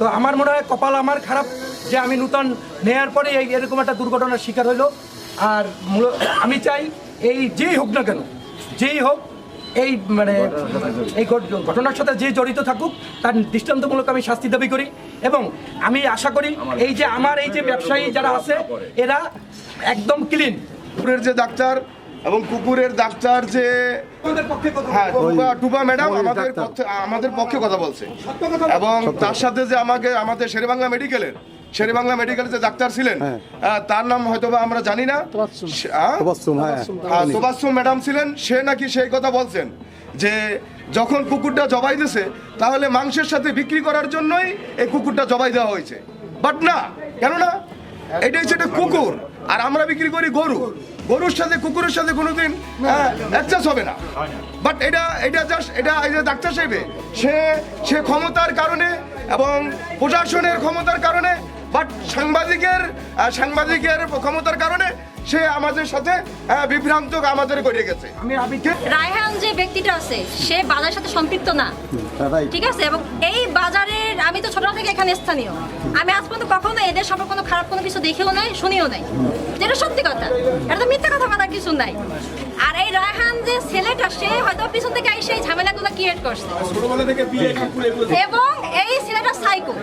তো আমার মনে হয় কপাল আমার খারাপ যে আমি নূতন নেয়ার পরে এই এরকম একটা দুর্ঘটনার শিকার হইল। আর আমি চাই এই যেই হোক না কেন, যেই হোক এই মানে এই ঘটনার সাথে যে জড়িত থাকুক, তার দৃষ্টান্তমূলক আমি শাস্তি দাবি করি এবং আমি আশা করি এই যে আমার এই যে ব্যবসায়ী যারা আছে, এরা একদম ক্লিন যে ডাক্তার এবং কুকুরের ডাক্তার যে আমাদের পক্ষে কথা হ্যাঁ টুবা টুবা ম্যাডাম আমাদের পক্ষে আমাদের পক্ষে কথা বলছে। এবং তার সাথে যে আমাকে আমাদের শেরেবাংলা মেডিকেলের শেরেবাংলা মেডিকেলের যে ডাক্তার ছিলেন আহ, তার নাম হয়তো বা আমরা জানি না? তবাসসুম, হ্যাঁ। হ্যাঁ, ম্যাডাম ছিলেন। সে নাকি সেই কথা বলছেন যে যখন কুকুরটা জবাই দিছে তাহলে মাংসের সাথে বিক্রি করার জন্যই এই কুকুরটা জবাই দেওয়া হয়েছে। বাট না কেন না এটা হচ্ছে একটা কুকুর। আর আমরা বিক্রি করি গরু। গরুর সাথে কুকুরের সাথে কোনোদিন অ্যাডজাস্ট হবে না। বাট এটা এটা জাস্ট এটা এই যে ডাক্তার সাহেবে সে সে ক্ষমতার কারণে এবং প্রশাসনের ক্ষমতার কারণে বাট সাংবাদিকের সাংবাদিকের ক্ষমতার কারণে সে আমাদের সাথে আহ, বিভ্রান্ত আমাদের করে গেছে। আমি রায়হান যে ব্যক্তিটা আছে সে বাজারের সাথে সম্পৃক্ত না। রাইট ঠিক আছে? এবং এই বাজারের আমি তো ছোট থেকে এখানে স্থানীয়। আমি আজ পর্যন্ত কখনো এদের সম্পর্কে কোনো খারাপ কোনো কিছু দেখেও নাই শুনিও নাই। যেটা সত্যি কথা এটা তো মিথ্যা কথা বলার কিছু নাই। আর এই রায়হান যে ছেলেটা সে হয়তো পিছন থেকে এসে এই ঝামেলাগুলো ক্রিয়েট করছে। এবং এই ছেলেটা সাইকো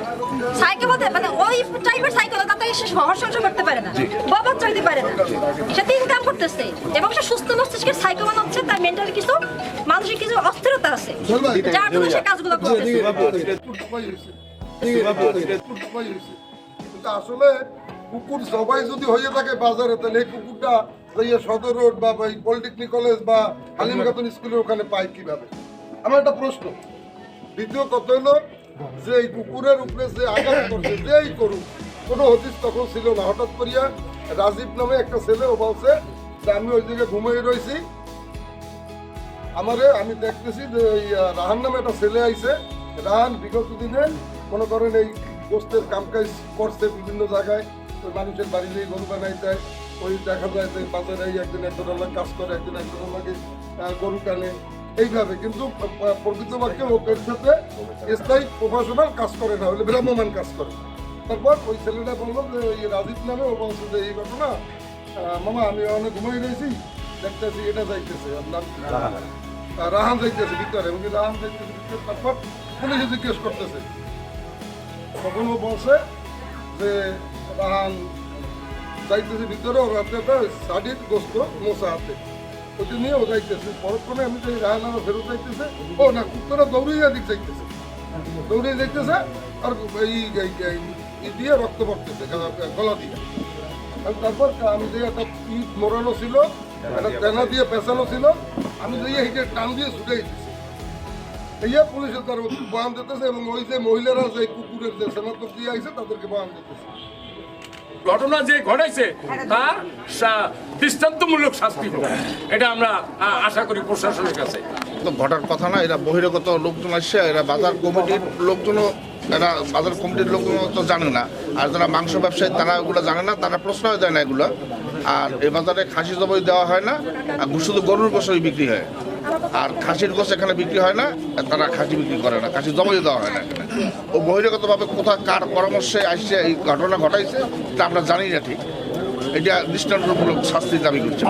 সাইকো বলতে মানে ওই টাইপের সাইকো তাতে সে সংসার করতে পারে না বাবা চাইতে পারে না। সে তিন কাম করতেছে এবং সে সুস্থ মস্তিষ্কের সাইকো বানাচ্ছে তার মেন্টালি কিছু মানসিক কিছু অস্থিরতা আছে যার জন্য সে কাজগুলো করতেছে। আসলে কুকুর সবাই যদি হয়ে থাকে বাজারে, তাহলে এই কুকুরটা সদর রোড বা পলিটেকনিক কলেজ বা হালিম খাতুন স্কুলের ওখানে পায় কীভাবে? আমার একটা প্রশ্ন। দ্বিতীয় কথা হলো যে এই কুকুরের উপরে যে আঘাত করছে, যেই করুক, কোনো হদিস তখন ছিল না। হঠাৎ করিয়া রাজীব নামে একটা ছেলে ও বলছে যে, আমি ওই দিকে ঘুমিয়ে রয়েছি আমারে আমি দেখতেছি যে রাহান নামে একটা ছেলে আইছে। রাহান, বিগত দিনে মনে করেন এই গোস্তের কামকাজ করছে বিভিন্ন জায়গায় ওই মানুষের বাড়ি যেয়ে গরু বানাই যায় ওই দেখা যায় যে বাজারে এই একদিন একজন আল্লাহ কাজ করে একদিন একজন আমাকে গরু টানে। এইভাবে কিন্তু আহ, প্রকৃত বাক্যে লোকের সাথে স্থায়ী প্রফেশনাল কাজ করে না হলে ভ্রাম্যমান কাজ করে। তারপর ওই ছেলেটা বলল যে ওই রাজীব নামে ও বলছে যে এই ঘটনা মামা আমি অনেক ঘুমাই রয়েছি দেখতেছি এটা যাইতেছে আপনার রাহান। যাইতেছে ভিতরে। রাহান যাইতেছে ভিতরে? তারপর পুলিশে জিজ্ঞেস করতেছে। তখন ও যে রাহান যাইতেছে ভিতরে, ওর হাতে একটা শাড়ির গোস্ত মোছা হাতে ওইটা নিয়ে ও যাইতেছে। পরক্ষণে আমি যে রাহান আমার ফেরত যাইতেছে, ও না, কুত্তরা দৌড়িয়ে দিক যাইতেছে। দৌড়িয়ে যাইতেছে আর এই দিয়ে রক্ত পড়তেছে গলা- দিয়ে। তারপর আমি যে একটা ইট মোড়ানো ছিল, একটা তেনা দিয়ে পেঁচানো ছিল, আমি যে এইটা টান দিয়ে ছুটে এইয়া পুলিশের তার বয়ান দিতেছে এবং ওই যে মহিলারা যে কুকুরের যে সেনাতক দিয়ে আইছে তাদেরকে বয়ান দিতেছে। ঘটনা যে ঘটাইছে তার সা- দৃষ্টান্তমূলক শাস্তি হোক এটা আমরা আশা করি প্রশাসনের কাছে। ঘটার কথা না এরা বহিরাগত লোকজন আসছে এরা বাজার কমিটির লোকজনও এরা বাজার কমিটির লোকজন তো জানে না। আর যারা মাংস ব্যবসায়ী তারা ওগুলো জানে না তারা প্রশ্রয় দেয় না এগুলো। আর এ বাজারে খাসি জবাই দেওয়া হয় না আর শুধু গরুর গোসই বিক্রি হয়। আর খাসির গোস এখানে বিক্রি হয় না, তারা খাসি বিক্রি করে না, খাসি জমাই দেওয়া হয় না এখানে। ও বহিরাগতভাবে কোথায় কার পরামর্শে আসছে, এই ঘটনা ঘটাইছে তা আমরা জানি না ঠিক। এটা দৃষ্টান্তমূলক শাস্তি দাবি করছে।